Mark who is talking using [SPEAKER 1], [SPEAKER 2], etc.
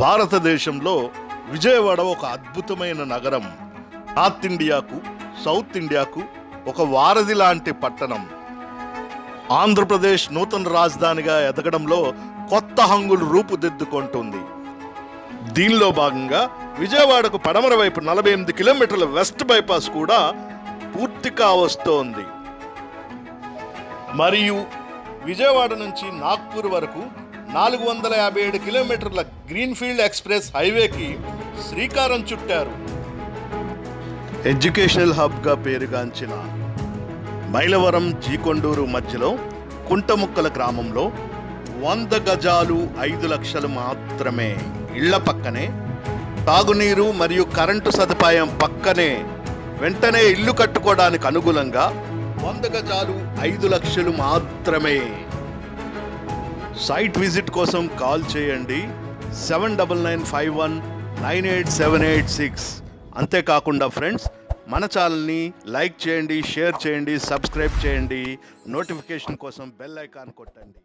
[SPEAKER 1] భారతదేశంలో విజయవాడ ఒక అద్భుతమైన నగరం. నార్త్ ఇండియాకు సౌత్ ఇండియాకు ఒక వారధి లాంటి పట్టణం. ఆంధ్రప్రదేశ్ నూతన రాజధానిగా ఎదగడంలో కొత్త హంగులు రూపుదిద్దుకుంటుంది. దీనిలో భాగంగా విజయవాడకు పడమర వైపు నలభై ఎనిమిది కిలోమీటర్ల వెస్ట్ బైపాస్ కూడా పూర్తి కావస్తోంది మరియు విజయవాడ నుంచి నాగ్పూర్ వరకు నాలుగు వందల యాభై ఏడు కిలోమీటర్ల గ్రీన్ఫీల్డ్ ఎక్స్ప్రెస్ హైవేకి శ్రీకారం చుట్టారు. ఎడ్యుకేషనల్ హబ్గా పేరుగాంచిన మైలవరం జీకొండూరు మధ్యలో కుంటముక్కల గ్రామంలో వంద గజాలు ఐదు లక్షలు మాత్రమే ఇళ్ళ పక్కనే తాగునీరు మరియు కరెంటు సదుపాయం పక్కనే వెంటనే ఇల్లు కట్టుకోవడానికి అనుగుణంగా వంద గజాలు ఐదు లక్షలు మాత్రమే సైట్ విజిట్ కోసం కాల్ చేయండి. Seven double nine five one nine eight seven eight six. అంతేకాకుండా ఫ్రెండ్స్ మన ఛానల్ని లైక్ చేయండి షేర్ చేయండి సబ్స్క్రైబ్ చేయండి. నోటిఫికేషన్ కోసం బెల్ ఐకాన్ కొట్టండి.